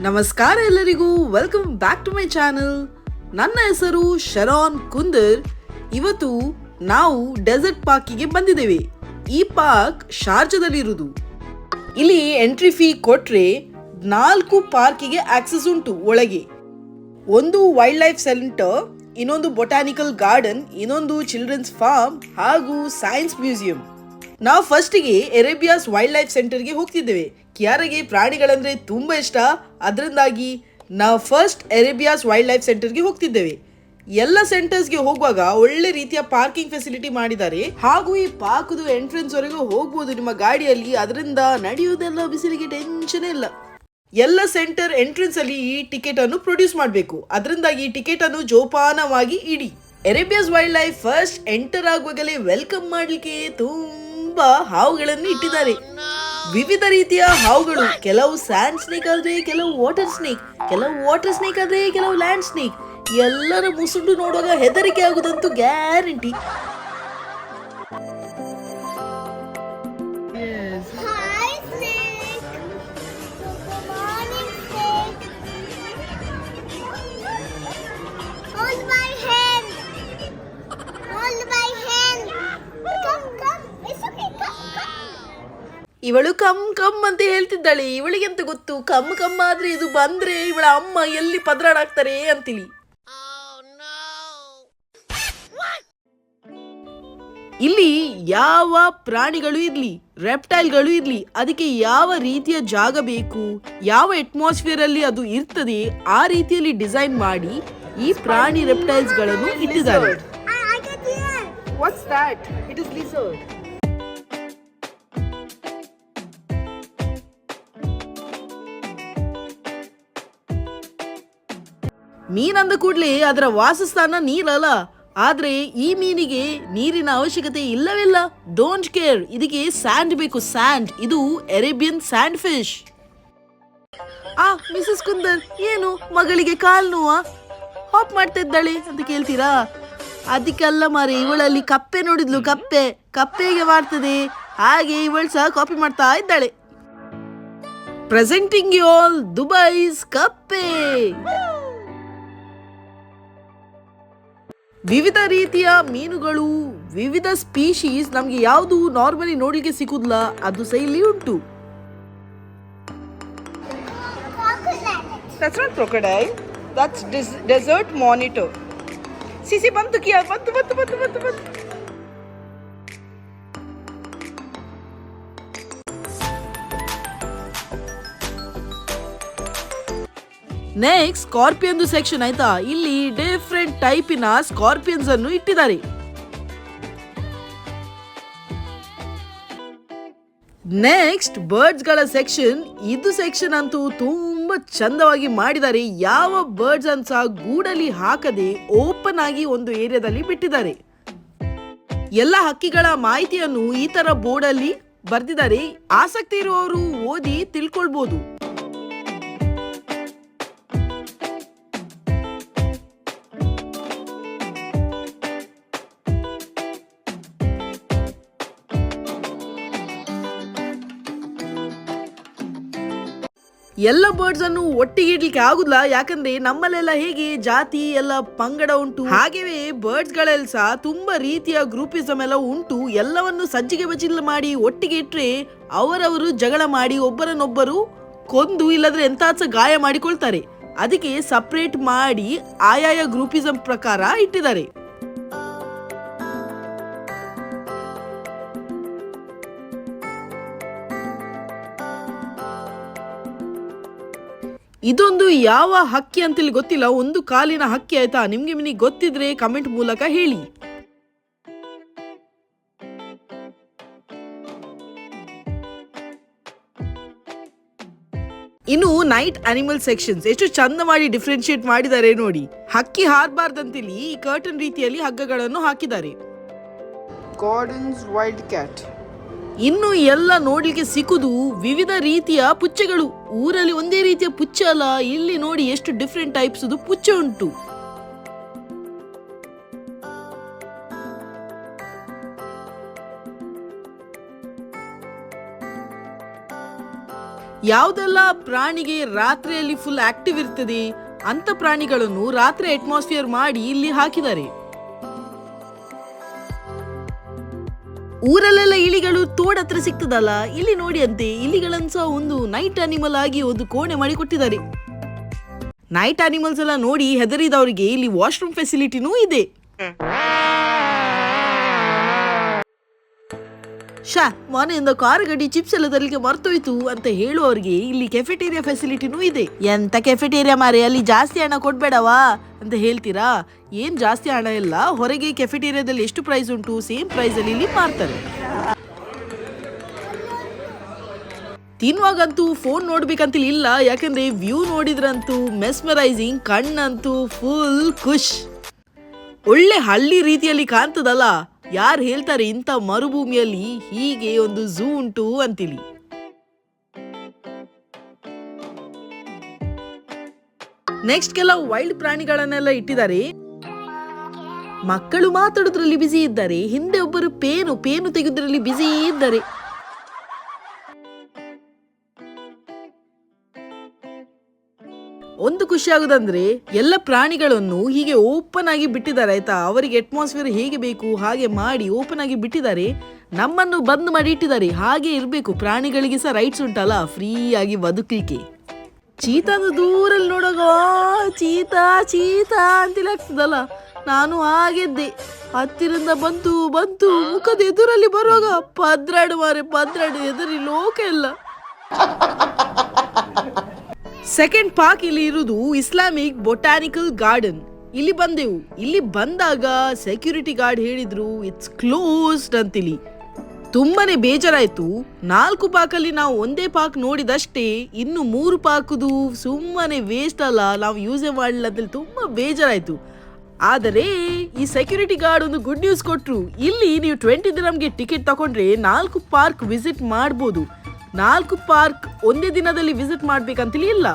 ನಮಸ್ಕಾರ ಎಲ್ಲರಿಗೂ. Welcome back to my channel ನನ್ನ ಹೆಸರು ಶರಾನ್ ಕುಂದರ್. ಇವತ್ತು ನಾವು ಡೆಸರ್ಟ್ ಪಾರ್ಕಿಗೆ ಬಂದಿದ್ದೇವೆ. ಈ ಪಾರ್ಕ್ ಶಾರ್ಜದಲ್ಲಿರುವುದು. ಇಲ್ಲಿ ಎಂಟ್ರಿ ಫೀ ಕೊಟ್ರೆ ನಾಲ್ಕು ಪಾರ್ಕಿಗೆ ಆಕ್ಸೆಸ್ ಉಂಟು ಒಳಗೆ. ಒಂದು ವೈಲ್ಡ್ ಲೈಫ್ ಸೆಂಟರ್ ಇನ್ನೊಂದು ಬೊಟಾನಿಕಲ್ ಗಾರ್ಡನ್ ಇನ್ನೊಂದು ಚಿಲ್ಡ್ರನ್ಸ್ ಫಾರ್ಮ್ ಹಾಗೂ ಸೈನ್ಸ್ ಮ್ಯೂಸಿಯಂ ನಾವು ಫಸ್ಟಿಗೆ ಎರೇಬಿಯಾಸ್ ವೈಲ್ಡ್ ಲೈಫ್ ಸೆಂಟರ್ಗೆ ಹೋಗ್ತಿದ್ದೇವೆ. ಕಿಯಾರಿಗೆ ಪ್ರಾಣಿಗಳಂದ್ರೆ ತುಂಬಾ ಇಷ್ಟ. ಅದರಿಂದಾಗಿ ನಾವು ಫಸ್ಟ್ ಎರೇಬಿಯಾಸ್ ವೈಲ್ಡ್ ಲೈಫ್ ಸೆಂಟರ್ಗೆ ಹೋಗ್ತಿದ್ದೇವೆ. ಎಲ್ಲ ಸೆಂಟರ್ಸ್ಗೆ ಹೋಗುವಾಗ ಒಳ್ಳೆ ರೀತಿಯ ಪಾರ್ಕಿಂಗ್ ಫೆಸಿಲಿಟಿ ಮಾಡಿದ್ದಾರೆ. ಹಾಗೂ ಈ ಪಾರ್ಕ್ದು ಎಂಟ್ರೆನ್ಸ್ ವರೆಗೂ ಹೋಗ್ಬೋದು ನಿಮ್ಮ ಗಾಡಿಯಲ್ಲಿ. ಅದರಿಂದ ನಡೆಯುವುದೆಲ್ಲ ಬಿಸಿಲಿಗೆ ಟೆನ್ಷನ್ ಇಲ್ಲ. ಎಲ್ಲ ಸೆಂಟರ್ ಎಂಟ್ರೆನ್ಸ್ ಅಲ್ಲಿ ಈ ಟಿಕೆಟ್ ಅನ್ನು ಪ್ರೊಡ್ಯೂಸ್ ಮಾಡಬೇಕು. ಅದರಿಂದಾಗಿ ಈ ಟಿಕೆಟ್ ಅನ್ನು ಜೋಪಾನವಾಗಿ ಇಡಿ. Arabia's wildlife first enter ಆಗುವಾಗಲೇ ವೆಲ್ಕಮ್ ಮಾಡಲಿಕ್ಕೆ ತುಂಬಾ ಹಾವುಗಳನ್ನು ಇಟ್ಟಿದ್ದಾರೆ. ವಿವಿಧ ರೀತಿಯ ಹಾವುಗಳು, ಕೆಲವು ಸ್ಯಾಂಡ್ ಸ್ನೇಕ್ ಆದ್ರೆ ಕೆಲವು ವಾಟರ್ ಸ್ನೇಕ್ ಕೆಲವು ವಾಟರ್ ಸ್ನೇಕ್ ಆದ್ರೆ ಕೆಲವು ಲ್ಯಾಂಡ್ ಸ್ನೇಕ್ ಎಲ್ಲರ ಮುಸುಂಡು ನೋಡುವಾಗ ಹೆದರಿಕೆ ಆಗುದಂತೂ ಗ್ಯಾರಂಟಿ ಇವಳು ಕಮ್ ಕಮ್ ಅಂತ ಹೇಳ್ತಿದ್ದಾಳೆ. ಇವಳಿಗೆಂತ ಗೊತ್ತು? ಕಮ್ ಕಮ್ ಆದ್ರೆ ಇದು ಬಂದ್ರೆ ಇವಳ ಅಮ್ಮ ಎಲ್ಲಿ ಪದ್ರಾಡಾಗ್ತಾರೆ ಅಂತಿಳಿ ಇಲ್ಲಿ ಯಾವ ಪ್ರಾಣಿಗಳು ಇರ್ಲಿ ರೆಪ್ಟೈಲ್ಗಳು ಇರ್ಲಿ, ಅದಕ್ಕೆ ಯಾವ ರೀತಿಯ ಜಾಗ ಬೇಕು, ಯಾವ ಅಟ್ಮಾಸ್ಫಿಯರ್ ಅಲ್ಲಿ ಅದು ಇರ್ತದೆ, ಆ ರೀತಿಯಲ್ಲಿ ಡಿಸೈನ್ ಮಾಡಿ ಈ ಪ್ರಾಣಿ ರೆಪ್ಟೈಲ್ಸ್ಗಳನ್ನು ಇಟ್ಟಿದ್ದಾರೆ. ಮೀನಂದ ಕೂಡಲೇ ಅದರ ವಾಸಸ್ಥಾನ ನೀರಲ್ಲ. ಆದ್ರೆ ಈ ಮೀನಿಗೆ ನೀರಿನ ಅವಶ್ಯಕತೆ ಇಲ್ಲವಿಲ್ಲ. ಡೋಂಟ್ ಕೇರ್ ಇದಕ್ಕೆ ಸ್ಯಾಂಡ್ ಬೇಕು ಸ್ಯಾಂಡ್ ಇದು ಅರೇಬಿಯನ್ ಸ್ಯಾಂಡ್ ಫಿಶ್ ಆ ಮಿಸಸ್ ಕುಂದರ್ ಏನು ಮಗಳಿಗೆ ಕಾಲ್ ನೋವ? ಹಾಪ್ ಮಾಡ್ತಾ ಇದ್ದಾಳೆ ಅಂತ ಕೇಳ್ತೀರಾ? ಅದಕ್ಕೆಲ್ಲ ಮಾರಿ, ಇವಳಲ್ಲಿ ಕಪ್ಪೆ ನೋಡಿದ್ಲು, ಕಪ್ಪೆ. ಕಪ್ಪೆಗೆ ಮಾಡ್ತದೆ. ಹಾಗೆ ಇವಳು ಸಹ ಕಾಪಿ ಮಾಡ್ತಾ ಇದ್ದಾಳೆ. ಪ್ರೆಸೆಂಟಿಂಗ್ ಯು ಆಲ್ ದುಬೈಸ್ ಕಪ್ಪೆ. ವಿವಿಧ ರೀತಿಯ ಮೀನುಗಳು, ವಿವಿಧ ಸ್ಪೀಶೀಸ್ ನಮ್ಗೆ ಯಾವುದು ನಾರ್ಮಲಿ ನೋಡ್ಲಿಕ್ಕೆ ಸಿಗುದಿಲ್ಲ, ಅದು ಸಹ ಉಂಟು. Crocodile. That's not crocodile that's desert monitor CC ಬಂತು, ಕಿಯಾ ಬಂತು ಬಂತು ಬಂತು ಬಂತು. ನೆಕ್ಸ್ಟ್ ಸ್ಕಾರ್ಪಿಯನ್ ಸೆಕ್ಷನ್ ಆಯ್ತಾ? ಇಲ್ಲಿ ಡಿಫ್ರೆಂಟ್ ಟೈಪಿನ ಸ್ಕಾರ್ಪಿಯನ್ಸ್ ಅನ್ನು ಇಟ್ಟಿದ್ದಾರೆ. ನೆಕ್ಸ್ಟ್ ಬರ್ಡ್ಸ್ಗಳ ಸೆಕ್ಷನ್ ಇದು ಸೆಕ್ಷನ್ ಅಂತೂ ತುಂಬಾ ಚಂದವಾಗಿ ಮಾಡಿದ್ದಾರೆ. ಯಾವ ಬರ್ಡ್ಸ್ ಅನ್ನು ಸಹ ಗೂಡಲ್ಲಿ ಹಾಕದೆ ಓಪನ್ ಆಗಿ ಒಂದು ಏರಿಯಾದಲ್ಲಿ ಬಿಟ್ಟಿದ್ದಾರೆ. ಎಲ್ಲ ಹಕ್ಕಿಗಳ ಮಾಹಿತಿಯನ್ನು ಈ ತರ ಬೋರ್ಡ್ ಅಲ್ಲಿ ಬರ್ದಿದ್ದಾರೆ. ಆಸಕ್ತಿ ಇರುವವರು ಓದಿ ತಿಳ್ಕೊಳ್ಬಹುದು ಎಲ್ಲ ಬರ್ಡ್ಸ್ ಅನ್ನು ಒಟ್ಟಿಗೆ ಇಡ್ಲಿಕ್ಕೆ ಆಗುದಿಲ್ಲ. ಯಾಕಂದ್ರೆ ನಮ್ಮಲ್ಲೆಲ್ಲ ಹೇಗೆ ಜಾತಿ, ಎಲ್ಲ ಪಂಗಡ ಉಂಟು. ಹಾಗೆಯೇ ಬರ್ಡ್ಸ್ ಗಳೆಲ್ಲ ಸಹ ತುಂಬಾ ರೀತಿಯ ಗ್ರೂಪಿಸಮ್ ಎಲ್ಲ ಉಂಟು. ಎಲ್ಲವನ್ನು ಸಜ್ಜಿಗೆ ಬಚಿಲ್ಲ ಮಾಡಿ ಒಟ್ಟಿಗೆ ಇಟ್ರೆ ಅವರವರು ಜಗಳ ಮಾಡಿ ಒಬ್ಬರನ್ನೊಬ್ಬರು ಕೊಂದು ಇಲ್ಲದ್ರೆ ಸಹ ಗಾಯ ಮಾಡಿಕೊಳ್ತಾರೆ. ಅದಕ್ಕೆ ಸಪ್ರೇಟ್ ಮಾಡಿ ಆಯಾಯ ಗ್ರೂಪಿಸಮ್ ಪ್ರಕಾರ ಇಟ್ಟಿದ್ದಾರೆ. ಇದೊಂದು ಯಾವ ಹಕ್ಕಿ ಅಂತೇಳಿ ಗೊತ್ತಿಲ್ಲ, ಒಂದು ಕಾಲಿನ ಹಕ್ಕಿ ಆಯ್ತಾ? ನಿಮ್ಗೆ ಮಿನಿ ಗೊತ್ತಿದ್ರೆ ಕಮೆಂಟ್ ಮೂಲಕ ಹೇಳಿ. ಇನ್ನು ನೈಟ್ ಅನಿಮಲ್ ಸೆಕ್ಷನ್ಸ್ ಎಷ್ಟು ಚಂದ ಮಾಡಿ ಡಿಫ್ರೆನ್ಶಿಯೇಟ್ ಮಾಡಿದ್ದಾರೆ ನೋಡಿ. ಹಕ್ಕಿ ಹಾರಬಾರ್ದಂತೇಳಿ ಈ ಕರ್ಟನ್ ರೀತಿಯಲ್ಲಿ ಹಗ್ಗಗಳನ್ನು ಹಾಕಿದ್ದಾರೆ. ಗಾರ್ಡನ್ಸ್ ವೈಲ್ಡ್ ಕ್ಯಾಟ್ ಇನ್ನು ಎಲ್ಲ ನೋಡ್ಲಿಕ್ಕೆ ಸಿಕ್ಕುದು ವಿವಿಧ ರೀತಿಯ ಪುಚ್ಚೆಗಳು. ಊರಲ್ಲಿ ಒಂದೇ ರೀತಿಯ ಪುಚ್ಚ ಅಲ್ಲ, ಇಲ್ಲಿ ನೋಡಿ ಎಷ್ಟು ಡಿಫ್ರೆಂಟ್ ಟೈಪ್ಸ್ ಪುಚ್ಚೆ ಉಂಟು. ಯಾವುದೆಲ್ಲ ಪ್ರಾಣಿಗೆ ರಾತ್ರಿಯಲ್ಲಿ ಫುಲ್ ಆಕ್ಟಿವ್ ಇರ್ತದೆ? ಅಂತ ಪ್ರಾಣಿಗಳನ್ನು ರಾತ್ರಿ ಅಟ್ಮಾಸ್ಫಿಯರ್ ಮಾಡಿ ಇಲ್ಲಿ ಹಾಕಿದ್ದಾರೆ. ಊರಲ್ಲೆಲ್ಲ ಇಲಿಗಳು ತೋಡ ಹತ್ರ ಸಿಗ್ತದಲ್ಲ ಇಲ್ಲಿ ನೋಡಿ ಅಂತೆ. ಇಲಿಗಳನ್ಸ ಒಂದು ನೈಟ್ ಅನಿಮಲ್ ಆಗಿ ಒಂದು ಕೋಣೆ ಮಾಡಿ ಕೊಟ್ಟಿದ್ದಾರೆ. ನೈಟ್ ಅನಿಮಲ್ಸ್ ಎಲ್ಲ ನೋಡಿ ಹೆದರಿದವರಿಗೆ ಇಲ್ಲಿ ವಾಶ್ರೂಮ್ ಫೆಸಿಲಿಟಿನೂ ಇದೆ. ಶಾ ಮನೆಯಿಂದ ಕಾರ್ ಗಡಿ ಚಿಪ್ಸ್ ಎಲ್ಲ ತರಲಿಕ್ಕೆ ಮರ್ತೋಯ್ತು ಅಂತ ಹೇಳುವವರಿಗೆ ಇಲ್ಲಿ ಕೆಫೆಟೇರಿಯಾ ಫೆಸಿಲಿಟಿನೂ ಇದೆ. ಎಂತ ಕೆಫೆಟೇರಿಯಾ ಮಾರಿ, ಅಲ್ಲಿ ಜಾಸ್ತಿ ಹಣ ಕೊಡ್ಬೇಡವಾ ಅಂತ ಹೇಳ್ತೀರಾ? ಏನ್ ಜಾಸ್ತಿ ಹಣ ಇಲ್ಲ, ಹೊರಗೆ ಕೆಫೆಟೇರಿಯಾದಲ್ಲಿ ಎಷ್ಟು ಪ್ರೈಸ್ ಉಂಟು ಸೇಮ್ ಪ್ರೈಸ್ ಅಲ್ಲಿ ಇಲ್ಲಿ ಮಾರ್ತಾರೆ. ತಿನ್ನುವಾಗಂತೂ ಫೋನ್ ನೋಡ್ಬೇಕಂತ ಇಲ್ಲ ಯಾಕಂದ್ರೆ ವ್ಯೂ ನೋಡಿದ್ರಂತೂ ಮೆಸ್ಮರೈಸಿಂಗ್ ಕಣ್ಣಂತೂ ಫುಲ್ ಖುಷ್. ಒಳ್ಳೆ ಹಳ್ಳಿ ರೀತಿಯಲ್ಲಿ ಕಾಣ್ತದಲ್ಲ? ಯಾರು ಹೇಳ್ತಾರೆ ಇಂಥ ಮರುಭೂಮಿಯಲ್ಲಿ ಹೀಗೆ ಒಂದು ಝೂ ಉಂಟು ಅಂತಿಲಿ? ನೆಕ್ಸ್ಟ್ ಕೆಲವು ವೈಲ್ಡ್ ಪ್ರಾಣಿಗಳನ್ನೆಲ್ಲ ಇಟ್ಟಿದ್ದಾರೆ. ಮಕ್ಕಳು ಮಾತಾಡೋದ್ರಲ್ಲಿ ಬಿಸಿ ಇದ್ದಾರೆ, ಹಿಂದೆ ಒಬ್ಬರು ಪೇನು ಪೇನು ತೆಗೆದ್ರಲ್ಲಿ ಬಿಸಿ ಇದ್ದಾರೆ. ಖುಷಿ ಆಗುದಂದ್ರೆ ಎಲ್ಲ ಪ್ರಾಣಿಗಳನ್ನು ಹೀಗೆ ಓಪನ್ ಆಗಿ ಬಿಟ್ಟಿದ್ದಾರೆ ಆಯ್ತಾ? ಅವರಿಗೆ ಅಟ್ಮಾಸ್ಫಿಯರ್ ಹೇಗೆ ಬೇಕು ಹಾಗೆ ಮಾಡಿ ಓಪನ್ ಆಗಿ ಬಿಟ್ಟಿದ್ದಾರೆ ನಮ್ಮನ್ನು ಬಂದ್ ಮಾಡಿ ಇಟ್ಟಿದ್ದಾರೆ ಹಾಗೆ ಇರಬೇಕು. ಪ್ರಾಣಿಗಳಿಗೆ ಸಹ ರೈಟ್ಸ್ ಉಂಟಲ್ಲ ಫ್ರೀ ಆಗಿ ಬದುಕಲಿಕ್ಕೆ. ಚೀತಾದ ದೂರಲ್ಲಿ ನೋಡೋಗ "ಆ, ಚೀತಾ ಚೀತಾ ಅಂತಿಲ್ಲ ಆಗ್ತದಲ್ಲ? ನಾನು ಹಾಗೆದ್ದೆ. ಹತ್ತಿರಿಂದ ಬಂತು ಬಂತು ಮುಖದ ಎದುರಲ್ಲಿ ಬರುವಾಗ ಪದ್ರಾಡು ಮಾರೆ ಪದ್ರಾಡು ಎದುರಿ ಲೋಕ ಇಲ್ಲ ಸೆಕೆಂಡ್ ಪಾರ್ಕ್ ಇಲ್ಲಿ ಇರುವುದು ಇಸ್ಲಾಮಿಕ್ ಬೊಟಾನಿಕಲ್ ಗಾರ್ಡನ್ ಇಲ್ಲಿ ಬಂದೆವು. ಇಲ್ಲಿ ಬಂದಾಗ ಸೆಕ್ಯೂರಿಟಿ ಗಾರ್ಡ್ ಹೇಳಿದ್ರು ಇಟ್ಸ್ ಕ್ಲೋಸ್ಡ್ ಅಂತಿಲಿ ತುಂಬಾನೇ ಬೇಜಾರಾಯ್ತು. ನಾಲ್ಕು ಪಾಕಲ್ಲಿ ನಾವು ಒಂದೇ ಪಾರ್ಕ್ ನೋಡಿದಷ್ಟೇ, ಇನ್ನು ಮೂರು ಪಾಕುದು ಸುಮ್ಮನೆ ವೇಸ್ಟ್ ಅಲ್ಲ. ನಾವು ಯೂಸೇ ಮಾಡಲಿಲ್ಲ ಅಂತೇಳಿ ತುಂಬಾ ಬೇಜಾರಾಯ್ತು. ಆದರೆ, ಈ ಸೆಕ್ಯೂರಿಟಿ ಗಾರ್ಡ್ ಒಂದು ಗುಡ್ ನ್ಯೂಸ್ ಕೊಟ್ಟರು ಇಲ್ಲಿ ನೀವು ಟ್ವೆಂಟಿ ದಿನಮ್ಗೆ ಟಿಕೆಟ್ ತಗೊಂಡ್ರೆ ನಾಲ್ಕು ಪಾರ್ಕ್ ವಿಸಿಟ್ ಮಾಡ್ಬೋದು. ನಾಲ್ಕು ಪಾರ್ಕ್ ಒಂದೇ ದಿನದಲ್ಲಿ ವಿಸಿಟ್ ಮಾಡ್ಬೇಕಂತೇಳಿ ಇಲ್ಲ.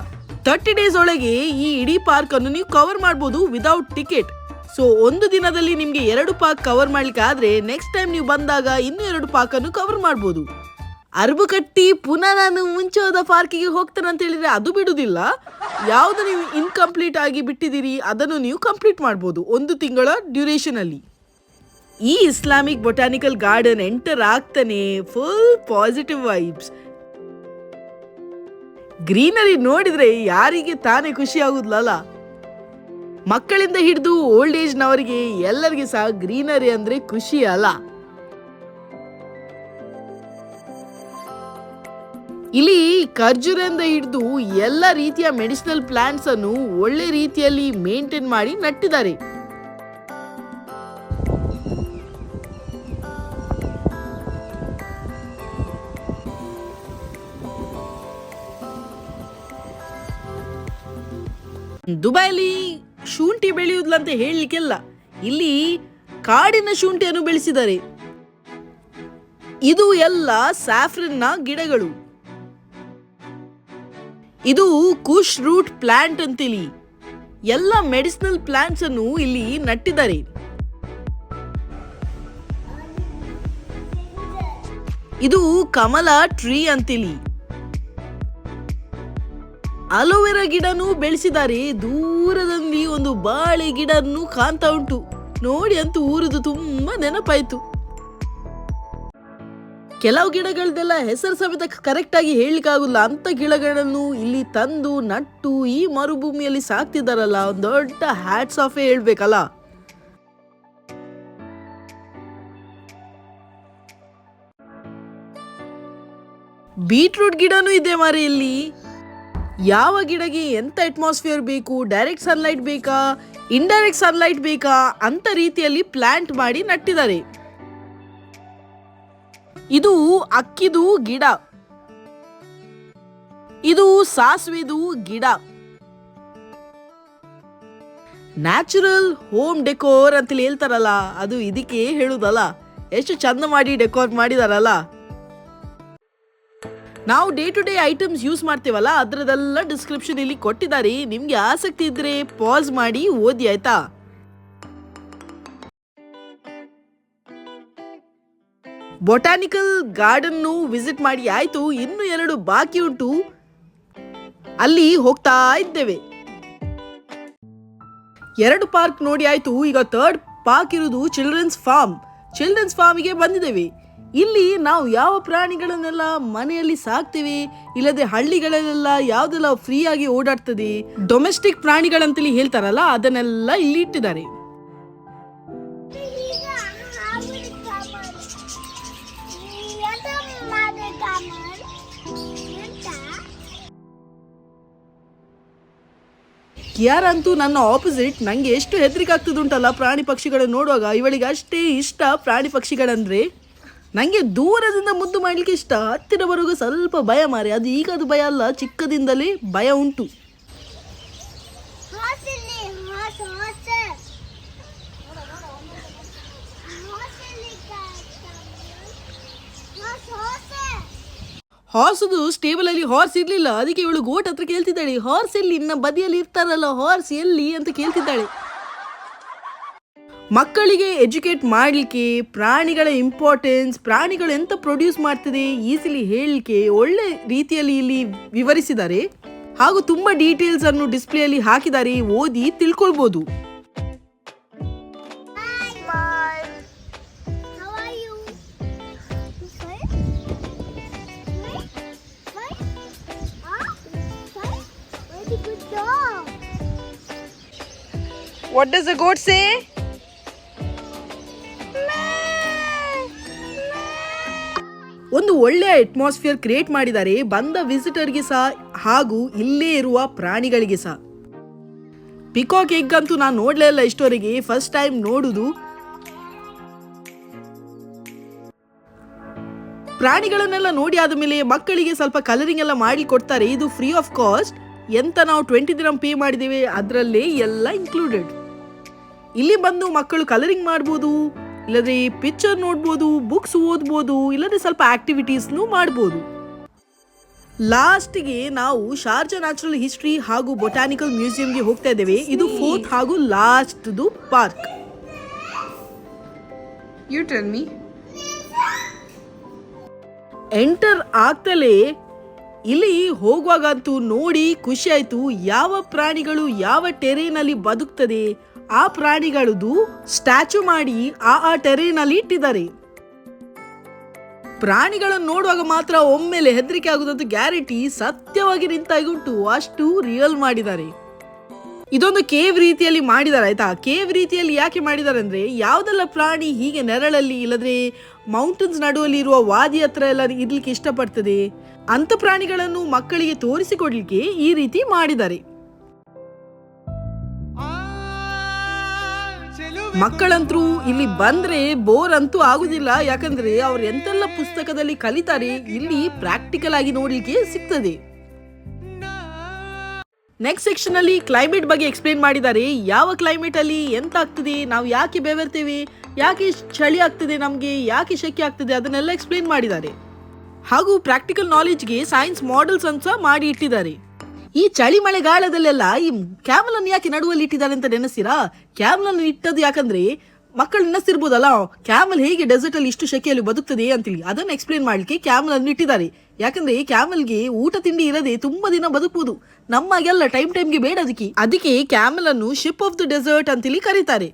ತರ್ಟಿ ಡೇಸ್ ಒಳಗೆ ಈ ಇಡೀ ಪಾರ್ಕ್ ಅನ್ನು ನೀವು ಕವರ್ ಮಾಡ್ಬೋದು ವಿದೌಟ್ ಟಿಕೆಟ್ ಸೊ ಒಂದು ದಿನದಲ್ಲಿ ನಿಮ್ಗೆ ಎರಡು ಪಾರ್ಕ್ ಕವರ್ ಮಾಡ್ಲಿಕ್ಕೆ ಆದ್ರೆ ನೆಕ್ಸ್ಟ್ ಟೈಮ್ ನೀವು ಬಂದಾಗ ಇನ್ನೂ ಎರಡು ಪಾರ್ಕ್ ಅನ್ನು ಕವರ್ ಮಾಡ್ಬೋದು. ಅರಬು ಕಟ್ಟಿ ಪುನಃ ನಾನು ಮುಂಚೆ ಹೋದ ಪಾರ್ಕಿಗೆ ಹೋಗ್ತೇನೆ ಅಂತ ಹೇಳಿದ್ರೆ ಅದು ಬಿಡುದಿಲ್ಲ. ಯಾವುದು ನೀವು ಇನ್ಕಂಪ್ಲೀಟ್ ಆಗಿ ಬಿಟ್ಟಿದ್ದೀರಿ ಅದನ್ನು ನೀವು ಕಂಪ್ಲೀಟ್ ಮಾಡ್ಬೋದು ಒಂದು ತಿಂಗಳ ಡ್ಯೂರೇಷನ್ ಅಲ್ಲಿ. ಈ ಇಸ್ಲಾಮಿಕ್ ಬೊಟಾನಿಕಲ್ ಗಾರ್ಡನ್ ಎಂಟರ್ ಆಗ್ತಾನೆ ಫುಲ್ ಪಾಸಿಟಿವ್ ವೈಬ್ಸ್ ಗ್ರೀನರಿ ನೋಡಿದ್ರೆ ಯಾರಿಗೆ ತಾನೇ ಖುಷಿ ಆಗುದಿಲ್ಲಲ್ಲ ಮಕ್ಕಳಿಂದ ಹಿಡಿದು ಓಲ್ಡ್ ಏಜ್ ನವರಿಗೆ ಎಲ್ಲರಿಗೆ ಸಹ ಗ್ರೀನರಿ ಅಂದ್ರೆ ಖುಷಿ ಅಲ್ಲ. ಇಲ್ಲಿ ಖರ್ಜೂರದಿಂದ ಹಿಡಿದು ಎಲ್ಲ ರೀತಿಯ ಮೆಡಿಸಿನಲ್ ಪ್ಲಾಂಟ್ಸ್ ಅನ್ನು ಒಳ್ಳೆ ರೀತಿಯಲ್ಲಿ ಮೇಂಟೈನ್ ಮಾಡಿ ನಟ್ಟಿದ್ದಾರೆ. ದುಬೈಲಿ ಶುಂಠಿ ಬೆಳೆಯುವುದಿಲ್ಲ ಹೇಳಲಿಕ್ಕೆಲ್ಲ. ಇಲ್ಲಿ ಕಾಡಿನ ಶುಂಠಿಯನ್ನು ಬೆಳೆಸಿದ್ದಾರೆ ಇದು ಎಲ್ಲ ಸ್ಯಾಫ್ರಿನ್ನ ಗಿಡಗಳು. ಇದು ಕುಶ್ ರೂಟ್ ಪ್ಲಾಂಟ್ ಅಂತೇಳಿ ಎಲ್ಲ ಮೆಡಿಸಿನಲ್ ಪ್ಲಾಂಟ್ಸ್ ಅನ್ನು ಇಲ್ಲಿ ನಟ್ಟಿದ್ದಾರೆ ಇದು ಕಮಲ ಟ್ರೀ ಅಂತೇಳಿ ಅಲೋವೆರಾ ಗಿಡನೂ ಬೆಳೆಸಿದ್ದಾರೆ ದೂರದಲ್ಲಿ ಒಂದು ಬಾಳೆ ಗಿಡನು ಕಾಣ್ತಾ ಉಂಟು. ನೋಡಿ ಅಂತೂ ಊರದು ತುಂಬಾ ನೆನಪಾಯ್ತು. ಕೆಲವು ಗಿಡಗಳದೆಲ್ಲ ಹೆಸರು ಸಮೇತ ಕರೆಕ್ಟ್ ಆಗಿ ಹೇಳಲಿಕ್ಕಾಗಲ್ಲ ಅಂತ ಗಿಡಗಳನ್ನು ಇಲ್ಲಿ ತಂದು ನಟ್ಟು ಈ ಮರುಭೂಮಿಯಲ್ಲಿ ಸಾಕ್ತಿದ್ದಾರಲ್ಲ, ಒಂದು ದೊಡ್ಡ ಹ್ಯಾಟ್ಸ್ ಆಫೇ ಹೇಳ್ಬೇಕಲ್ಲ. ಬೀಟ್ರೂಟ್ ಗಿಡನೂ ಇದೆ ಮಾರೆ ಇಲ್ಲಿ. ಯಾವ ಗಿಡಗೆ ಎಂಥ ಅಟ್ಮಾಸ್ಫಿಯರ್ ಬೇಕು ಡೈರೆಕ್ಟ್ ಸನ್ಲೈಟ್ ಬೇಕಾ ಇಂಡೈರೆಕ್ಟ್ ಸನ್ಲೈಟ್ ಬೇಕಾ ಅಂತ ರೀತಿಯಲ್ಲಿ ಪ್ಲಾಂಟ್ ಮಾಡಿ ನಟ್ಟಿದ್ದಾರೆ. ಇದು ಅಕ್ಕಿದು ಗಿಡ. ಇದು ಸಾಸಿವೆದು ಗಿಡ. ನ್ಯಾಚುರಲ್ ಹೋಮ್ ಡೆಕೋರ್ ಅಂತೇಳಿ ಹೇಳ್ತಾರಲ್ಲ, ಅದು ಇದಕ್ಕೆ ಹೇಳುದಲ್ಲ. ಎಷ್ಟು ಚಂದ ಮಾಡಿ ಡೆಕೋರ್ ಮಾಡಿದಾರಲ್ಲ. ನಾವು day to day items use ಮಾಡ್ತೀವಲ್ಲ ಅದರದೆಲ್ಲ ಡಿಸ್ಕ್ರಿಪ್ಷನ್ ಇಲ್ಲಿ ಕೊಟ್ಟಿದ್ದಾರೆ. ನಿಮ್ಗೆ ಆಸಕ್ತಿ ಇದ್ರೆ ಪಾಸ್ ಮಾಡಿ, ಓದಿ, ಆಯ್ತಾ? ಬೊಟಾನಿಕಲ್ ಗಾರ್ಡನ್ ವಿಸಿಟ್ ಮಾಡಿ ಆಯ್ತು. ಇನ್ನು ಎರಡು ಬಾಕಿ ಉಂಟು. ಅಲ್ಲಿ ಹೋಗ್ತಾ ಇದ್ದೇವೆ. ಎರಡು ಪಾರ್ಕ್ ನೋಡಿ ಆಯ್ತು. ಈಗ ಥರ್ಡ್ ಪಾರ್ಕ್ ಇರುವುದು ಚಿಲ್ಡ್ರನ್ಸ್ ಫಾರ್ಮ್ ಚಿಲ್ಡ್ರನ್ಸ್ ಫಾರ್ಮಿಗೆ ಬಂದಿದ್ದೇವೆ. ಇಲ್ಲಿ ನಾವು ಯಾವ ಪ್ರಾಣಿಗಳನ್ನೆಲ್ಲ ಮನೆಯಲ್ಲಿ ಸಾಕ್ತೀವಿ, ಇಲ್ಲದೆ ಹಳ್ಳಿಗಳಲ್ಲೆಲ್ಲ ಯಾವ್ದೆಲ್ಲ ಫ್ರೀ ಆಗಿ ಓಡಾಡ್ತದೆ ಡೊಮೆಸ್ಟಿಕ್ ಪ್ರಾಣಿಗಳಂತೇಳಿ ಹೇಳ್ತಾರಲ್ಲ, ಅದನ್ನೆಲ್ಲ ಇಲ್ಲಿ ಇಟ್ಟಿದ್ದಾರೆ. ಯಾರಂತೂ ನನ್ನ ಆಪೋಸಿಟ್ ನಂಗೆ ಎಷ್ಟು ಹೆದರಿಕೆ ಆಗ್ತದುಂಟಲ್ಲ ಪ್ರಾಣಿ ಪಕ್ಷಿಗಳನ್ನು ನೋಡುವಾಗ, ಇವಳಿಗೆ ಅಷ್ಟೇ ಇಷ್ಟ ಪ್ರಾಣಿ ಪಕ್ಷಿಗಳಂದ್ರೆ? ನಂಗೆ ದೂರದಿಂದ ಮುದ್ದು ಮಾಡ್ಲಿಕ್ಕೆ ಇಷ್ಟ. ಹತ್ತಿರವರೆಗೂ ಸ್ವಲ್ಪ ಭಯ ಮಾರಿ. ಅದು ಈಗ ಅದು ಭಯ ಅಲ್ಲ ಚಿಕ್ಕದಿಂದಲೇ ಭಯ ಉಂಟು. ಹಾರ್ಸುದು ಸ್ಟೇಬಲಲ್ಲಿ ಹಾರ್ಸ್ ಇರ್ಲಿಲ್ಲ. ಅದಕ್ಕೆ ಇವಳು ಗೋಟ್ ಹತ್ರ ಕೇಳ್ತಿದ್ದಾಳೆ. ಹಾರ್ಸ್ ಎಲ್ಲಿ? ಇನ್ನ ಬದಿಯಲ್ಲಿ ಇರ್ತಾರಲ್ಲ ಹಾರ್ಸ್ ಎಲ್ಲಿ? ಅಂತ ಕೇಳ್ತಿದ್ದಾಳೆ. ಮಕ್ಕಳಿಗೆ ಎಜುಕೇಟ್ ಮಾಡಲಿಕ್ಕೆ ಪ್ರಾಣಿಗಳ ಇಂಪಾರ್ಟೆನ್ಸ್ ಪ್ರಾಣಿಗಳು ಎಂತ ಪ್ರೊಡ್ಯೂಸ್ ಮಾಡ್ತದೆ ಈಸಿಲಿ ಹೇಳಲಿಕ್ಕೆ ಒಳ್ಳೆ ರೀತಿಯಲ್ಲಿ ಇಲ್ಲಿ ವಿವರಿಸಿದ್ದಾರೆ. ಹಾಗೂ ತುಂಬಾ ಡೀಟೇಲ್ಸ್ ಅನ್ನು ಡಿಸ್ಪ್ಲೇ ಅಲ್ಲಿ ಹಾಕಿದ್ದಾರೆ ಓದಿ dog. What does the goat say? ಒಂದು ಒಳ್ಳೆಯ ಅಟ್ಮಾಸ್ಫಿಯರ್ ಕ್ರಿಯೇಟ್ ಮಾಡಿದ್ದಾರೆ ಬಂದ ವಿಸಿಟರ್ಗೆ ಸಹ ಹಾಗೂ ಇಲ್ಲೇ ಇರುವ ಪ್ರಾಣಿಗಳಿಗೆ ಸಹ. ಪಿಕಾಕ್ ಎಗ್ ಅಂತೂ ನಾನು ನೋಡಲೇ ಇಲ್ಲ ಇಷ್ಟವರೆಗೆ ಫಸ್ಟ್ ಟೈಮ್ ನೋಡುದು. ಪ್ರಾಣಿಗಳನ್ನೆಲ್ಲ ನೋಡಿ ಆದಮೇಲೆ ಮಕ್ಕಳಿಗೆ ಸ್ವಲ್ಪ ಕಲರಿಂಗ್ ಎಲ್ಲ ಮಾಡಿ ಕೊಡ್ತಾರೆ. ಇದು ಫ್ರೀ ಆಫ್ ಕಾಸ್ಟ್ ಎಂತ ನಾವು ಟ್ವೆಂಟಿ ದಿನ ಪೇ ಮಾಡಿದ್ದೇವೆ, ಅದರಲ್ಲೇ ಎಲ್ಲ ಇನ್ಕ್ಲೂಡೆಡ್ ಇಲ್ಲಿ ಬಂದು ಮಕ್ಕಳು ಕಲರಿಂಗ್ ಮಾಡ್ಬೋದು. ಇಲ್ಲದ್ರೆ ಪಿಕ್ಚರ್ ನೋಡ್ಬೋದು ಬುಕ್ಸ್ ಓದ್ಬೋದು ಇಲ್ಲದ್ರೆ ಸ್ವಲ್ಪ ಆಕ್ಟಿವಿಟೀಸ್ನು ಮಾಡ್ಬೋದು. ಲಾಸ್ಟ್ಗೆ ನಾವು ಶಾರ್ಜಾ ನ್ಯಾಚುರಲ್ ಹಿಸ್ಟ್ರಿ ಹಾಗೂ ಬೊಟಾನಿಕಲ್ ಮ್ಯೂಸಿಯಂಗೆ ಹೋಗ್ತಾ ಇದ್ದೇವೆ. ಇದು ಫೋರ್ತ್ ಹಾಗೂ ಲಾಸ್ಟ್ದು park you tell me enter ಆಗ್ತಲೇ ಇಲ್ಲಿ ಹೋಗುವಾಗಂತೂ ನೋಡಿ ಖುಷಿ ಆಯ್ತು. ಯಾವ ಪ್ರಾಣಿಗಳು ಯಾವ ಟೆರೇನಲ್ಲಿ ಬದುಕ್ತದೆ? ಆ ಪ್ರಾಣಿಗಳದು ಸ್ಟ್ಯಾಚು ಮಾಡಿ ಆ ಆ ಟೆರೇನಲ್ಲಿ ಇಟ್ಟಿದ್ದಾರೆ. ಪ್ರಾಣಿಗಳನ್ನು ನೋಡುವಾಗ ಮಾತ್ರ ಒಮ್ಮೆಲೆ ಹೆದರಿಕೆ ಆಗುದಂತ ಗ್ಯಾರಂಟಿ ಸತ್ಯವಾಗಿ ನಿಂತಾಗಿ ಉಂಟು. ಅಷ್ಟು ರಿಯಲ್ ಮಾಡಿದ್ದಾರೆ. ಇದೊಂದು ಕೇವ್ ರೀತಿಯಲ್ಲಿ ಮಾಡಿದ್ದಾರೆ, ಆಯ್ತಾ? ಕೇವ್ ರೀತಿಯಲ್ಲಿ ಯಾಕೆ ಮಾಡಿದ್ದಾರೆ ಅಂದ್ರೆ, ಯಾವುದೆಲ್ಲ ಪ್ರಾಣಿ ಹೀಗೆ ನೆರಳಲ್ಲಿ ಇಲ್ಲದ್ರೆ ಮೌಂಟನ್ಸ್ ನಡುವಲ್ಲಿ ಇರುವ ವಾದಿ ಹತ್ರ ಎಲ್ಲ ಇರ್ಲಿಕ್ಕೆ ಇಷ್ಟಪಡ್ತದೆ, ಅಂತ ಪ್ರಾಣಿಗಳನ್ನು ಮಕ್ಕಳಿಗೆ ತೋರಿಸಿಕೊಡ್ಲಿಕ್ಕೆ ಈ ರೀತಿ ಮಾಡಿದ್ದಾರೆ. ಮಕ್ಕಳಂತರೂ ಇಲ್ಲಿ ಬಂದ್ರೆ ಬೋರ್ ಅಂತೂ ಆಗುದಿಲ್ಲ. ಯಾಕಂದ್ರೆ ಅವ್ರು ಎಂತೆಲ್ಲ ಪುಸ್ತಕದಲ್ಲಿ ಕಲಿತಾರೆ ಇಲ್ಲಿ ಪ್ರಾಕ್ಟಿಕಲ್ ಆಗಿ ನೋಡ್ಲಿಕ್ಕೆ ಸಿಗ್ತದೆ. ನೆಕ್ಸ್ಟ್ ಸೆಕ್ಷನ್ ಅಲ್ಲಿ ಕ್ಲೈಮೇಟ್ ಬಗ್ಗೆ ಎಕ್ಸ್ಪ್ಲೇನ್ ಮಾಡಿದ್ದಾರೆ. ಯಾವ ಕ್ಲೈಮೇಟ್ ಅಲ್ಲಿ ಎಂತ ಆಗ್ತದೆ, ನಾವು ಯಾಕೆ ಬೆವರ್ತೇವೆ, ಯಾಕೆ ಚಳಿ ಆಗ್ತದೆ ನಮಗೆ, ಯಾಕೆ ಶೆಕೆ ಆಗ್ತದೆ ಅದನ್ನೆಲ್ಲ ಎಕ್ಸ್ಪ್ಲೇನ್ ಮಾಡಿದ್ದಾರೆ. ಹಾಗೂ ಪ್ರಾಕ್ಟಿಕಲ್ ನಾಲೆಜ್ಗೆ ಸೈನ್ಸ್ ಮಾಡೆಲ್ಸ್ ಅಂತ ಮಾಡಿ ಇಟ್ಟಿದ್ದಾರೆ. ಈ ಚಳಿ ಮಳೆಗಾಲದಲ್ಲೆಲ್ಲ ಈ ಕ್ಯಾಮಲನ್ನು ಯಾಕೆ ನಡುವಲ್ಲಿ ಇಟ್ಟಿದ್ದಾರೆ ಅಂತ ನೆನೆಸಿರಾ? ಕ್ಯಾಮಲನ್ನು ಇಟ್ಟದ್ದು ಯಾಕಂದ್ರೆ ಮಕ್ಕಳು ನೆನೆಸಿರ್ಬೋದಲ್ಲ? ಕ್ಯಾಮಲ್ ಹೇಗೆ ಡೆಸರ್ಟ್ ಅಲ್ಲಿ ಇಷ್ಟು ಶೆಕೆಯಲ್ಲಿ ಬದುಕ್ತದೆ ಅಂತೇಳಿ ಅದನ್ನು ಎಕ್ಸ್ಪ್ಲೇನ್ ಮಾಡ್ಲಿಕ್ಕೆ ಕ್ಯಾಮಲ್ ಅನ್ನು ಇಟ್ಟಿದ್ದಾರೆ. ಯಾಕಂದ್ರೆ ಕ್ಯಾಮಲ್ಗೆ ಊಟ ತಿಂಡಿ ಇರದೆ ತುಂಬಾ ದಿನ ಬದುಕುವುದು ನಮ್ಮಾಗೆಲ್ಲ ಟೈಮ್ ಟೈಮ್ಗೆ ಬೇಡ ಅದಕ್ಕೆ. ಅದಕ್ಕೆ ಕ್ಯಾಮಲ್ ಅನ್ನು ಶಿಪ್ ಆಫ್ ದ ಡೆಸರ್ಟ್ ಅಂತೇಳಿ ಕರೀತಾರೆ.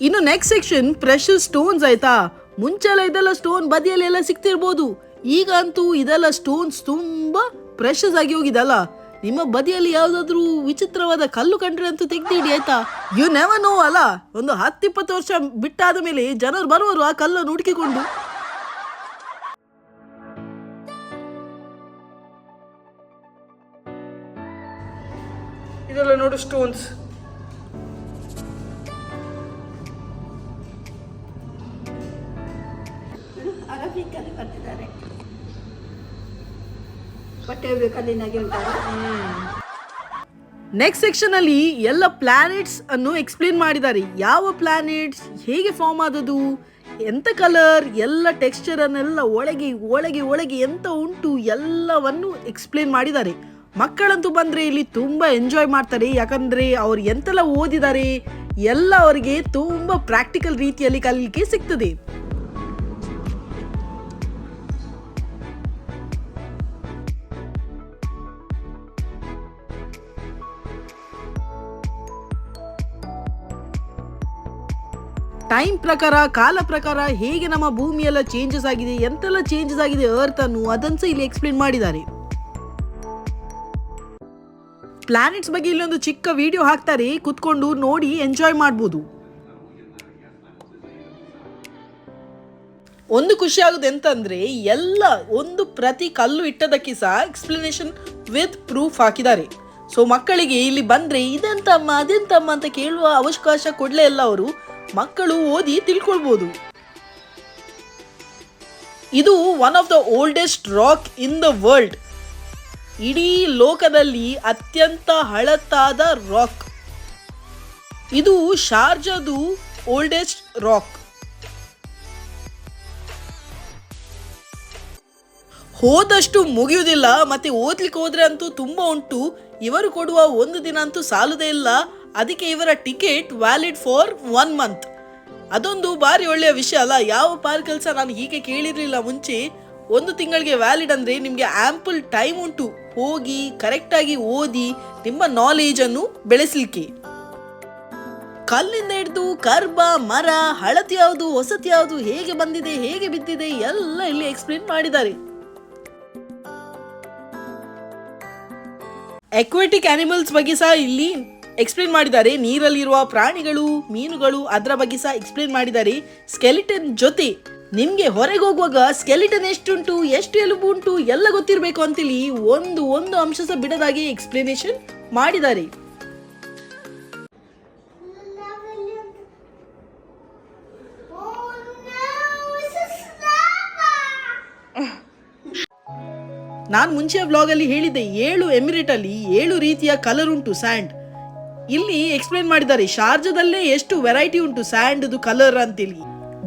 ಇನ್ನು ನೆಕ್ಸ್ಟ್ ಸೆಕ್ಷನ್ ಪ್ರೆಷರ್ ಸ್ಟೋನ್ಸ್ ಆಯ್ತಾ? ಮುಂಚೆಲ್ಲ ಇದೆಲ್ಲ ಸ್ಟೋನ್ ಬದಿಯಲ್ಲಿ ಎಲ್ಲ ಸಿಗ್ತಿರ್ಬೋದು. ಈಗ ಅಂತೂ ಇದೆಲ್ಲ ಸ್ಟೋನ್ಸ್ ತುಂಬಾ ಪ್ರೆಷಸ್ ಆಗಿ ಹೋಗಿದಲ್ಲ ನಿಮ್ಮ ಬದಿಯಲ್ಲಿ ಯಾವುದಾದ್ರೂ ವಿಚಿತ್ರವಾದ ಕಲ್ಲು ಕಂಡ್ರೆ ಅಂತೂ ತೆಗ್ದಿಡಿ ಆಯ್ತಾ? ಯು ನೆವರ್ ನೋ ಅಲ್ಲ? ಒಂದು ಹತ್ತಿಪ್ಪತ್ತು ವರ್ಷ ಬಿಟ್ಟಾದ ಮೇಲೆ ಜನರು ಬರುವರು ಆ ಕಲ್ಲನ್ನು ಹುಡುಕಿಕೊಂಡು. ಇದೆಲ್ಲ ನೋಡು ಸ್ಟೋನ್ಸ್ ಅರಬಿಕಲ್ಲಿ ಬರ್ತಿದ್ದಾರೆ ನೆಕ್ಸ್ಟ್ ಸೆಕ್ಷನ್ ಅಲ್ಲಿ ಎಲ್ಲ ಪ್ಲಾನೆಟ್ಸ್ ಅನ್ನು ಎಕ್ಸ್ಪ್ಲೇನ್ ಮಾಡಿದ್ದಾರೆ. ಯಾವ ಪ್ಲಾನೆಟ್ಸ್ ಹೇಗೆ ಫಾರ್ಮ್ ಆದದು ಎಂತ ಕಲರ್ ಎಲ್ಲ ಟೆಕ್ಸ್ಚರ್ ಅನ್ನೆಲ್ಲ ಒಳಗೆ ಒಳಗೆ ಒಳಗೆ ಎಂತ ಉಂಟು ಎಲ್ಲವನ್ನು ಎಕ್ಸ್ಪ್ಲೇನ್ ಮಾಡಿದ್ದಾರೆ. ಮಕ್ಕಳಂತೂ ಬಂದ್ರೆ ಇಲ್ಲಿ ತುಂಬಾ ಎಂಜಾಯ್ ಮಾಡ್ತಾರೆ. ಯಾಕಂದ್ರೆ ಅವ್ರು ಎಂತೆಲ್ಲ ಓದಿದ್ದಾರೆ, ಎಲ್ಲ ಅವರಿಗೆ ತುಂಬಾ ಪ್ರಾಕ್ಟಿಕಲ್ ರೀತಿಯಲ್ಲಿ ಕಲಿಲಿಕ್ಕೆ ಸಿಗ್ತದೆ. ಟೈಮ್ ಪ್ರಕಾರ, ಕಾಲ ಪ್ರಕಾರ ಹೇಗೆ ನಮ್ಮ ಭೂಮಿಯೆಲ್ಲ ಚೇಂಜಸ್ ಆಗಿದೆ, ಎಂತೆಲ್ಲ ಚೇಂಜಸ್ ಆಗಿದೆ ಅರ್ತ್ ಅನ್ನು ಅದನ್ನು ಇಲ್ಲಿ ಎಕ್ಸ್ಪ್ಲೇನ್ ಮಾಡಿದ್ದಾರೆ. ಪ್ಲಾನೆಟ್ಸ್ ಬಗ್ಗೆ ಇಲ್ಲಿ ಒಂದು ಚಿಕ್ಕ ವಿಡಿಯೋ ಹಾಕ್ತಾರೆ, ಕುತ್ಕೊಂಡು ನೋಡಿ ಎಂಜಾಯ್ ಮಾಡ್ಬೋದು. ಒಂದು ಖುಷಿ ಆಗುದು ಎಂತಂದ್ರೆ, ಎಲ್ಲ ಒಂದು ಪ್ರತಿ ಕಲ್ಲು ಇಟ್ಟದಕ್ಕೆ ಸಹ ಎಕ್ಸ್ಪ್ಲನೇಷನ್ ವಿತ್ ಪ್ರೂಫ್ ಹಾಕಿದ್ದಾರೆ. ಸೊ ಮಕ್ಕಳಿಗೆ ಇಲ್ಲಿ ಬಂದ್ರೆ, ಇದೆಂತಮ್ಮ, ಅದೆಂತಮ್ಮ ಅಂತ ಕೇಳುವ ಅವಕಾಶ ಕೊಡ್ಲೇ ಇಲ್ಲ ಅವರು. ಮಕ್ಕಳು ಓದಿ ತಿಳ್ಕೊಳ್ಬೋದು. ಇದು one of the oldest rock in the world ಇಡೀ ಲೋಕದಲ್ಲಿ ಅತ್ಯಂತ ಹಳತಾದ ರಾಕ್ ಇದು ಶಾರ್ಜಾದು ಓಲ್ಡೆಸ್ಟ್ ರಾಕ್ ಹೋದಷ್ಟು ಮುಗಿಯುವುದಿಲ್ಲ, ಮತ್ತೆ ಓದ್ಲಿಕ್ಕೆ ಹೋದ್ರೆ ಅಂತೂ ತುಂಬಾ ಉಂಟು. ಇವರು ಕೊಡುವ ಒಂದು ದಿನ ಅಂತೂ ಸಾಲದೇ ಇಲ್ಲ. ಅದಕ್ಕೆ ಇವರ ticket valid for one month. ಅದೊಂದು ಬಾರಿ ಒಳ್ಳೆಯ ವಿಷಯ ಅಲ್ಲ, ಯಾವ ಪಾರ್ಕ್ ಕೆಲಸ ನಾನು ಹೀಗೆ ಕೇಳಿರಲಿಲ್ಲ ಮುಂಚೆ. ಒಂದು ತಿಂಗಳಿಗೆ ವ್ಯಾಲಿಡ್ ಅಂದರೆ ನಿಮಗೆ ಆ್ಯಂಪಲ್ ಟೈಮ್ ಉಂಟು ಹೋಗಿ ಕರೆಕ್ಟಾಗಿ ಓದಿ ನಿಮ್ಮ ನಾಲೇಜನ್ನು ಬೆಳೆಸಲಿಕ್ಕೆ. ಕಲ್ಲಿಂದ ಹಿಡಿದು ಕರ್ಬ, ಮರ ಹಳತಿ ಯಾವುದು ಹೊಸತಿ ಯಾವುದು, ಹೇಗೆ ಬಂದಿದೆ, ಹೇಗೆ ಬಿದ್ದಿದೆ, ಎಲ್ಲ ಇಲ್ಲಿ ಎಕ್ಸ್ಪ್ಲೇನ್ ಮಾಡಿದ್ದಾರೆ. ಅಕ್ವೆಟಿಕ್ ಆನಿಮಲ್ಸ್ ಬಗ್ಗೆ ಸಹ ಇಲ್ಲಿ ಎಕ್ಸ್ಪ್ಲೇನ್ ಮಾಡಿದ್ದಾರೆ, ನೀರಲ್ಲಿರುವ ಪ್ರಾಣಿಗಳು, ಮೀನುಗಳು, ಅದರ ಬಗ್ಗೆ ಸಹ ಎಕ್ಸ್ಪ್ಲೇನ್ ಮಾಡಿದ್ದಾರೆ ಸ್ಕೆಲಿಟನ್ ಜೊತೆ ನಿಮಗೆ ಹೊರಗೆ ಹೋಗುವಾಗ ಸ್ಕೆಲಿಟನ್ ಎಷ್ಟುಂಟು, ಎಷ್ಟು ಎಲುಬು ಉಂಟು, ಎಲ್ಲ ಗೊತ್ತಿರಬೇಕು ಅಂತೇಳಿ ಒಂದು ಒಂದು ಅಂಶ ಸಹ ಬಿಡದಾಗೆ ಎಕ್ಸ್ಪ್ಲನೇಷನ್ ಮಾಡಿದ್ದಾರೆ! ನಾನು ಮುಂಚೆ ವ್ಲಾಗಲ್ಲಿ ಹೇಳಿದ್ದೆ, ಏಳು ಎಮಿರೇಟ್ ಅಲ್ಲಿ ಏಳು ರೀತಿಯ ಕಲರ್ ಉಂಟು ಸ್ಯಾಂಡ್ ಇಲ್ಲಿ ಎಕ್ಸ್ಪ್ಲೇನ್ ಮಾಡಿದ್ದಾರೆ, ಶಾರ್ಜಾದಲ್ಲೇ ಎಷ್ಟು ವೆರೈಟಿ ಉಂಟು ಸ್ಯಾಂಡ್ದು ಕಲರ್ ಅಂತೇಳಿ.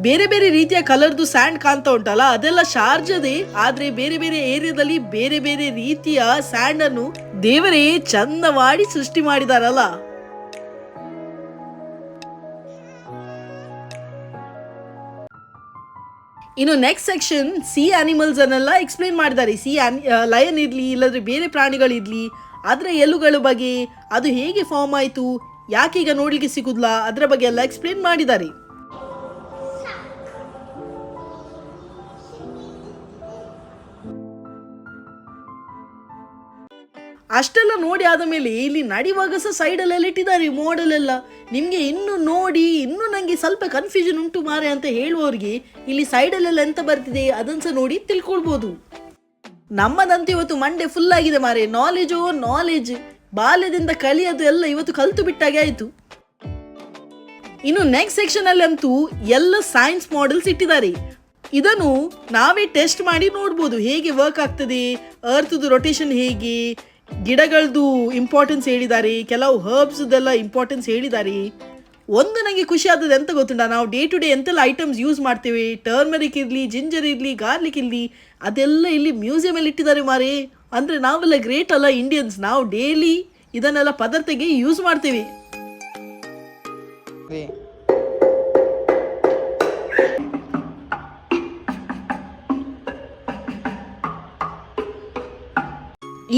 ಬೇರೆ ಬೇರೆ ರೀತಿಯ ಕಲರ್ದು ಸ್ಯಾಂಡ್ ಕಾಣ್ತಾ ಉಂಟಲ್ಲ, ಅದೆಲ್ಲ ಶಾರ್ಜದೇ, ಆದ್ರೆ ಬೇರೆ ಬೇರೆ ಏರಿಯಾದಲ್ಲಿ ಬೇರೆ ಬೇರೆ ರೀತಿಯ ಸ್ಯಾಂಡ್ ಅನ್ನು ದೇವರೇ ಚಂದ ಮಾಡಿ ಸೃಷ್ಟಿ ಮಾಡಿದಾರಲ್ಲ. ಇನ್ನು ನೆಕ್ಸ್ಟ್ ಸೆಕ್ಷನ್ ಸಿ ಅನಿಮಲ್ಸ್ ಅನ್ನೆಲ್ಲ ಎಕ್ಸ್ಪ್ಲೇನ್ ಮಾಡಿದ್ದಾರೆ. ಸಿ ಲಯನ್ ಇರ್ಲಿ, ಇಲ್ಲದ್ರೆ ಬೇರೆ ಪ್ರಾಣಿಗಳಿರಲಿ ಅದರ ಎಲುಗಳ ಬಗ್ಗೆ ಅದು ಹೇಗೆ ಫಾರ್ಮ್ ಆಯಿತು, ಯಾಕೀಗ ನೋಡ್ಲಿಕ್ಕೆ ಸಿಗುದಿಲ್ಲ ಅದರ ಬಗ್ಗೆ ಎಲ್ಲ ಎಕ್ಸ್ಪ್ಲೇನ್ ಮಾಡಿದ್ದಾರೆ ಅಷ್ಟೆಲ್ಲ ನೋಡಿ ಆದ ಮೇಲೆ ಇಲ್ಲಿ ನಡೆಯುವಾಗ ಸಹ ಸೈಡಲ್ಲೆಲ್ಲ ಇಟ್ಟಿದ್ದಾರೆ ಮೋಡಲೆಲ್ಲ ನಿಮಗೆ ಇನ್ನು ನೋಡಿ, ಇನ್ನು ನನಗೆ ಸ್ವಲ್ಪ ಕನ್ಫ್ಯೂಷನ್ ಉಂಟು ಮಾರೆ ಅಂತ ಹೇಳುವವರಿಗೆ, ಇಲ್ಲಿ ಸೈಡಲ್ಲೆಲ್ಲ ಎಂತ ಬರ್ತಿದೆ, ಅದನ್ನು ನೋಡಿ ತಿಳ್ಕೊಳ್ಬೋದು. ನಮ್ಮದಂತೂ ಇವತ್ತು ಮಂಡೆ ಫುಲ್ ಆಗಿದೆ ಮಾರೆ. ನಾಲೆಜು ನಾಲೆಜ್ ಬಾಲ್ಯದಿಂದ ಕಲಿಯೋದು ಎಲ್ಲ ಇವತ್ತು ಕಲ್ತು ಬಿಟ್ಟಾಗೆ ಆಯಿತು. ಇನ್ನು ನೆಕ್ಸ್ಟ್ ಸೆಕ್ಷನ್ ಅಲ್ಲಿ ಅಂತೂ ಎಲ್ಲ ಸೈನ್ಸ್ ಮಾಡೆಲ್ಸ್ ಇಟ್ಟಿದ್ದಾರೆ. ಇದನ್ನು ನಾವೇ ಟೆಸ್ಟ್ ಮಾಡಿ ನೋಡ್ಬೋದು. ಹೇಗೆ ವರ್ಕ್ ಆಗ್ತದೆ ಅರ್ಥದ್ದು ರೊಟೇಷನ್ ಹೇಗೆ ಗಿಡಗಳದ್ದು ಇಂಪಾರ್ಟೆನ್ಸ್ ಹೇಳಿದ್ದಾರೆ, ಕೆಲವು ಹರ್ಬ್ಸ್ದೆಲ್ಲ ಇಂಪಾರ್ಟೆನ್ಸ್ ಹೇಳಿದ್ದಾರೆ. ಒಂದು ನನಗೆ ಖುಷಿ ಆದದ್ದು ಎಂತ ಗೊತ್ತುಂಟ? ನಾವು ಡೇ ಟು ಡೇ ಎಂತೆಲ್ಲ ಐಟಮ್ಸ್ ಯೂಸ್ ಮಾಡ್ತೇವೆ. ಟರ್ಮರಿಕ್ ಇರಲಿ ಜಿಂಜರ್ ಇರಲಿ ಗಾರ್ಲಿಕ್ ಇರಲಿ, ಅದೆಲ್ಲ ಇಲ್ಲಿ ಮ್ಯೂಸಿಯಮಲ್ಲಿ ಇಟ್ಟಿದ್ದಾರೆ ಮಾರಿ. ಅಂದರೆ ನಾವೆಲ್ಲ ಗ್ರೇಟ್ ಅಲ್ಲ ಇಂಡಿಯನ್ಸ್ ನಾವು ಡೈಲಿ ಇದನ್ನೆಲ್ಲ ಪದಾರ್ಥಗೆ ಯೂಸ್ ಮಾಡ್ತೇವೆ.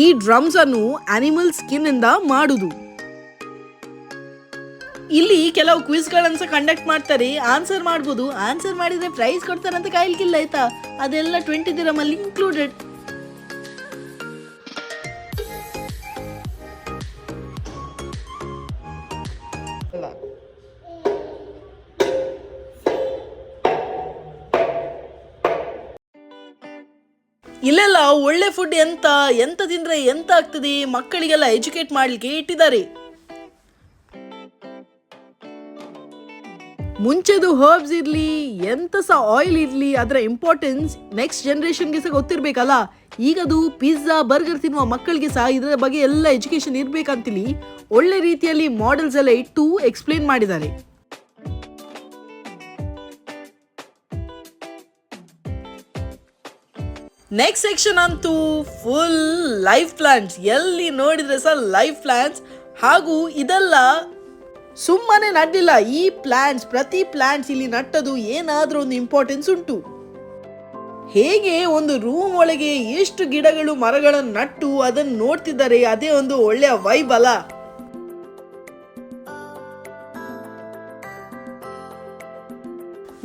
ಈ ಡ್ರಮ್ಸ್ ಅನ್ನು ಅನಿಮಲ್ ಸ್ಕಿನ್ ಇಂದ ಮಾಡುದು. ಇಲ್ಲಿ ಕೆಲವು ಕ್ವಿಸ್ ಗಳನ್ನ ಸಹ ಕಂಡಕ್ಟ್ ಮಾಡ್ತಾರೆ. ಆನ್ಸರ್ ಮಾಡ್ಬೋದು. ಆನ್ಸರ್ ಮಾಡಿದ್ರೆ ಪ್ರೈಸ್ ಕೊಡ್ತಾರೆ ಅಂತ ಕಾಯ್ಲಿಕ್ಕಿಲ್ಲ ಆಯ್ತಾ? ಅದೆಲ್ಲ ಟ್ವೆಂಟಿ ದಿರಮ್ ಅಲ್ಲಿ ಇನ್ಕ್ಲೂಡೆಡ್ ಇಲ್ಲೆಲ್ಲ ಒಳ್ಳೆ ಫುಡ್ ಎಂತ? ಎಂತ ತಿಂದ್ರೆ ಎಂತ ಆಗ್ತದೆ? ಮಕ್ಕಳಿಗೆಲ್ಲ ಎಜುಕೇಟ್ ಮಾಡ್ಲಿಕ್ಕೆ ಇಟ್ಟಿದ್ದಾರೆ. ಮುಂಚೆದು ಹರ್ಬ್ಸ್ ಇರಲಿ ಎಂಥ ಸಹ ಆಯಿಲ್ ಇರಲಿ, ಅದರ ಇಂಪಾರ್ಟೆನ್ಸ್ ನೆಕ್ಸ್ಟ್ ಜನ್ರೇಷನ್ಗೆ ಸಹ ಗೊತ್ತಿರಬೇಕಲ್ಲ? ಈಗದು ಪಿಜ್ಜಾ ಬರ್ಗರ್ ತಿನ್ನುವ ಮಕ್ಕಳಿಗೆ ಸಹ ಇದರ ಬಗ್ಗೆ ಎಲ್ಲ ಎಜುಕೇಶನ್ ಇರಬೇಕಂತೀನಿ. ಒಳ್ಳೆ ರೀತಿಯಲ್ಲಿ ಮಾಡೆಲ್ಸ್ ಎಲ್ಲ ಇಟ್ಟು ಎಕ್ಸ್ಪ್ಲೇನ್ ಮಾಡಿದ್ದಾರೆ. ನೆಕ್ಸ್ಟ್ ಸೆಕ್ಷನ್ ಅಂತೂ ಫುಲ್ ಲೈಫ್ ಪ್ಲಾಂಟ್ಸ್ ಎಲ್ಲಿ ನೋಡಿದ್ರೆ ಸರ್ ಲೈಫ್ ಪ್ಲಾಂಟ್ಸ್ ಹಾಗೂ ಇದೆಲ್ಲ ಸುಮ್ಮನೆ ನಡ್ಡಿಲ್ಲ ಈ ಪ್ಲಾಂಟ್ಸ್ ಪ್ರತಿ ಪ್ಲಾಂಟ್ಸ್ ಇಲ್ಲಿ ನಟ್ಟದು ಏನಾದ್ರೂ ಒಂದು ಇಂಪಾರ್ಟೆನ್ಸ್ ಉಂಟು. ಹೇಗೆ ಒಂದು ರೂಮ್ ಒಳಗೆ ಎಷ್ಟು ಗಿಡಗಳು, ಮರಗಳನ್ನು ನಟ್ಟು ಅದನ್ನು ನೋಡ್ತಿದ್ದಾರೆ ಅದೇ ಒಂದು ಒಳ್ಳೆಯ ವೈಬ್ ಅಲ್ಲ.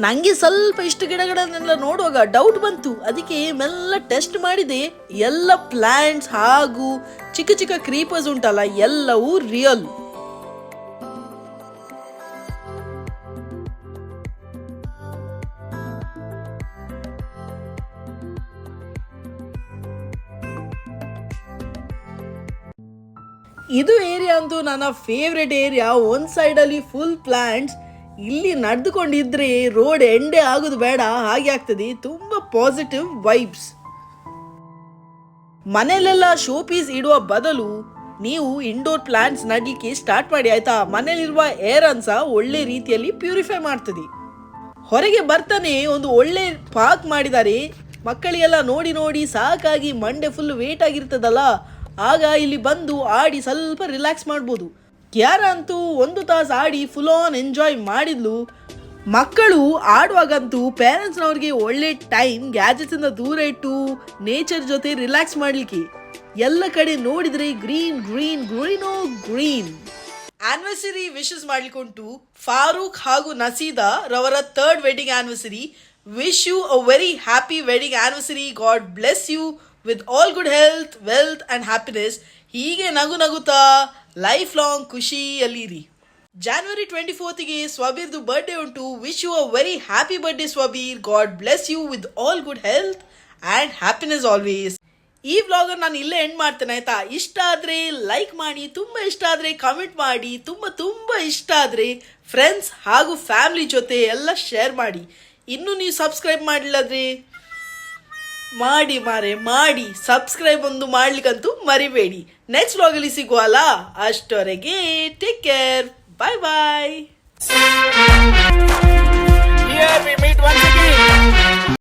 ನಂಗೆ ಸ್ವಲ್ಪ ಇಷ್ಟು ಗಿಡಗಳನ್ನೆಲ್ಲ ನೋಡುವಾಗ ಡೌಟ್ ಬಂತು. ಅದಕ್ಕೆ ಮೆಲ್ಲ ಟೆಸ್ಟ್ ಮಾಡಿದೆ. ಎಲ್ಲ ಪ್ಲಾಂಟ್ಸ್ ಹಾಗೂ ಚಿಕ್ಕ ಚಿಕ್ಕ ಕ್ರೀಪರ್ಸ್ ಉಂಟಲ್ಲ, ಎಲ್ಲವೂ ರಿಯಲ್ ಇದು ಏರಿಯಾ ಅಂತೂ ನನ್ನ ಫೇವ್ರೆಟ್ ಏರಿಯಾ ಒಂದು ಸೈಡ್ ಅಲ್ಲಿ ಫುಲ್ ಪ್ಲಾಂಟ್ಸ್ ಇಲ್ಲಿ ನಡೆದುಕೊಂಡಿದ್ರೆ ರೋಡ್ ಎಂಡೆ ಆಗೋದು ಬೇಡ. ಹಾಗೆ ಆಗ್ತದೆ. ತುಂಬಾ ಪಾಸಿಟಿವ್ ವೈಬ್ಸ್ ಮನೆಯಲ್ಲೆಲ್ಲ ಶೋ ಪೀಸ್ ಇಡುವ ಬದಲು ನೀವು ಇಂಡೋರ್ ಪ್ಲಾಂಟ್ಸ್ ನಡ್ಲಿಕ್ಕೆ ಸ್ಟಾರ್ಟ್ ಮಾಡಿ, ಆಯ್ತಾ? ಮನೆಯಲ್ಲಿರುವ ಏರ್ ಅನ್ಸ ಒಳ್ಳೆ ರೀತಿಯಲ್ಲಿ ಪ್ಯೂರಿಫೈ ಮಾಡ್ತದೆ. ಹೊರಗೆ ಬರ್ತಾನೆ ಒಂದು ಒಳ್ಳೆ ಪಾರ್ಕ್ ಮಾಡಿದ್ದಾರೆ. ಮಕ್ಕಳಿಗೆಲ್ಲ ನೋಡಿ ನೋಡಿ ಸಾಕಾಗಿ ಮಂಡೆ ಫುಲ್ ವೇಟ್ ಆಗಿರ್ತದಲ್ಲ? ಆಗ ಇಲ್ಲಿ ಬಂದು ಆಡಿ ಸ್ವಲ್ಪ ರಿಲ್ಯಾಕ್ಸ್ ಮಾಡ್ಬೋದು. ಕ್ಯಾರ ಅಂತೂ ಒಂದು ತಾಸು ಆಡಿ ಫುಲ್ ಆನ್ ಎಂಜಾಯ್ ಮಾಡಿದ್ಲು. ಮಕ್ಕಳು ಆಡುವಾಗಂತೂ ಪೇರೆಂಟ್ಸ್ನವ್ರಿಗೆ ಒಳ್ಳೆ ಟೈಮ್ ಗ್ಯಾಜೆಟ್ಸ್ ಇಂದ ದೂರ ಇಟ್ಟು ನೇಚರ್ ಜೊತೆ ರಿಲ್ಯಾಕ್ಸ್ ಮಾಡ್ಲಿಕ್ಕೆ. ಎಲ್ಲ ಕಡೆ ನೋಡಿದ್ರೆ ಗ್ರೀನ್ ಗ್ರೀನ್ ಗ್ರೀನೋ ಗ್ರೀನ್ ಆನಿವರ್ಸರಿ ವಿಶಸ್ ಮಾಡ್ಲಿಕ್ಕುಂಟು ಫಾರೂಕ್ ಹಾಗೂ ನಸೀದಾ ರವರ third wedding anniversary wish you a very happy wedding anniversary God bless you with all good health wealth and happiness ಹೀಗೆ ನಗು ನಗುತ್ತಾ ಲೈಫ್ ಲಾಂಗ್ ಖುಷಿಯಲ್ಲಿರಿ ಜಾನ್ವರಿ ಟ್ವೆಂಟಿ ಫೋರ್ತಿಗೆ ಸ್ವಬೀರ್ದು ಬರ್ಡೇ ಉಂಟು. Wish you a very happy birthday Swabir God bless you with all good health and happiness always ಈ vlogger ನಾನು ಇಲ್ಲೇ ಎಂಡ್ ಮಾಡ್ತೇನೆ, ಆಯ್ತಾ? ಇಷ್ಟ ಆದರೆ ಲೈಕ್ ಮಾಡಿ, ತುಂಬ ಇಷ್ಟ ಆದರೆ ಕಮೆಂಟ್ ಮಾಡಿ, ತುಂಬ ತುಂಬ ಇಷ್ಟ ಆದರೆ ಫ್ರೆಂಡ್ಸ್ ಹಾಗೂ ಫ್ಯಾಮಿಲಿ ಜೊತೆ ಎಲ್ಲ ಶೇರ್ ಮಾಡಿ. ಇನ್ನೂ ನೀವು ಸಬ್ಸ್ಕ್ರೈಬ್ ಮಾಡಿಲ್ಲದ್ರೆ ಮಾಡಿ ಮಾರೆ, ಮಾಡಿ ಸಬ್ಸ್ಕ್ರೈಬ್ ಒಂದು ಮಾಡ್ಲಿಕ್ಕಂತೂ ಮರಿಬೇಡಿ. ನೆಕ್ಸ್ಟ್ ವ್ಲಾಗಲ್ಲಿ ಸಿಗುವಲ್ಲ ಅಷ್ಟವರೆಗೆ ಟೇಕ್ ಕೇರ್ ಬಾಯ್ ಬಾಯ್